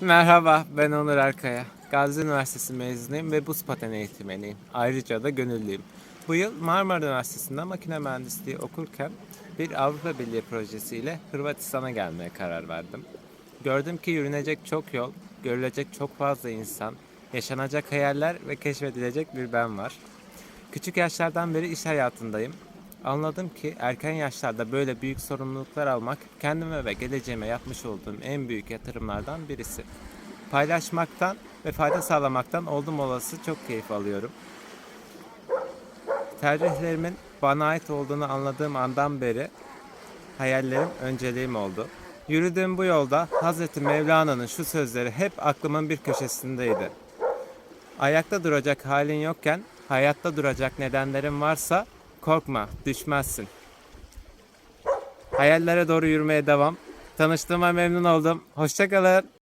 Merhaba, ben Onur Erkaya. Gazi Üniversitesi mezunuyum ve buz paten eğitmeniyim. Ayrıca da gönüllüyüm. Bu yıl Marmara Üniversitesi'nde makine mühendisliği okurken bir Avrupa Birliği projesiyle Hırvatistan'a gelmeye karar verdim. Gördüm ki yürünecek çok yol, görülecek çok fazla insan, yaşanacak hayaller ve keşfedilecek bir ben var. Küçük yaşlardan beri iş hayatındayım. Anladım ki erken yaşlarda böyle büyük sorumluluklar almak kendime ve geleceğime yapmış olduğum en büyük yatırımlardan birisi. Paylaşmaktan ve fayda sağlamaktan oldum olası çok keyif alıyorum. Tercihlerimin bana ait olduğunu anladığım andan beri hayallerim önceliğim oldu. Yürüdüğüm bu yolda Hazreti Mevlana'nın şu sözleri hep aklımın bir köşesindeydi. Ayakta duracak halin yokken hayatta duracak nedenlerin varsa korkma düşmezsin. Hayallere doğru yürümeye devam. Tanıştığıma memnun oldum. Hoşçakalın.